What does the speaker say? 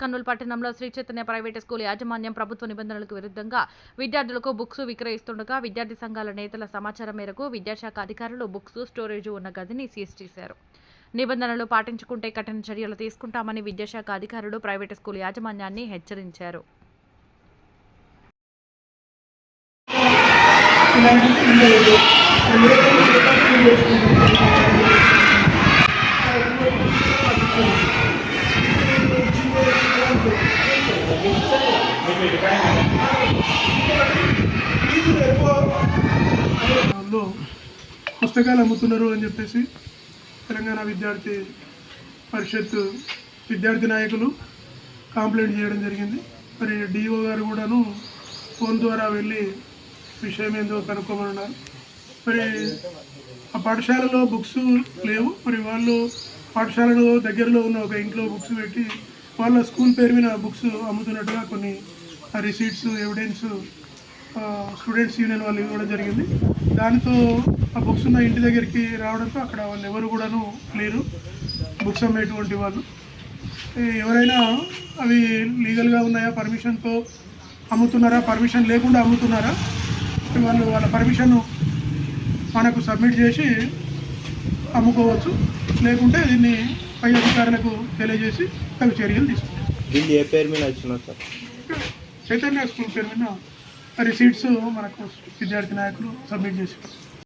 కర్నూలు పట్టణంలో Shri Chaitanya private school యాజమాన్యం ప్రభుత్వ నిబంధనలకు విరుద్ధంగా విద్యార్థులకు బుక్స్ విక్రయిస్తుండగా విద్యార్థి సంఘాల నేతల సమాచారం మేరకు విద్యాశాఖ అధికారులు బుక్స్ స్టోరేజ్ ఉన్న గదిని సీజ్ చేశారు. నిబంధనలు పాటించుకుంటే కఠిన చర్యలు తీసుకుంటామని విద్యాశాఖ అధికారులు ప్రైవేట్ స్కూల్ యాజమాన్యాన్ని హెచ్చరించారు. పుస్తకాలు అమ్ముతున్నారు అని చెప్పేసి తెలంగాణ విద్యార్థి పరిషత్ విద్యార్థి నాయకులు కంప్లైంట్ చేయడం జరిగింది. మరి డిఓ గారు కూడాను ఫోన్ ద్వారా వెళ్ళి విషయం ఏందో కనుక్కోమన్నారు. మరి ఆ పాఠశాలలో బుక్స్ లేవు. మరి వాళ్ళు పాఠశాలలో దగ్గరలో ఉన్న ఒక ఇంట్లో బుక్స్ పెట్టి వాళ్ళ స్కూల్ పేరు మీద బుక్స్ అమ్ముతున్నట్టుగా కొన్ని రిసీట్స్ ఎవిడెన్స్ స్టూడెంట్స్ యూనియన్ వాళ్ళు ఇవ్వడం జరిగింది. దానితో ఆ బుక్స్ ఉన్న ఇంటి దగ్గరికి రావడంతో అక్కడ వాళ్ళు ఎవరు కూడాను లేరు. బుక్స్ అమ్మేటువంటి వాళ్ళు. ఎవరైనా అవి లీగల్గా ఉన్నాయా? పర్మిషన్తో అమ్ముతున్నారా? పర్మిషన్ లేకుండా అమ్ముతున్నారా? వాళ్ళు వాళ్ళ పర్మిషన్ మనకు సబ్మిట్ చేసి అమ్ముకోవచ్చు. లేకుంటే దీన్ని పై అధికారులకు తెలియజేసి తగు చర్యలు తీసుకుంటాం. దీన్ని ఏ పేరు మీద వచ్చినావు సార్? చైతన్య స్కూల్ పేరు మీద రిసీట్స్ మనకు విద్యార్థి నాయకులు సబ్మిట్ చేశారు.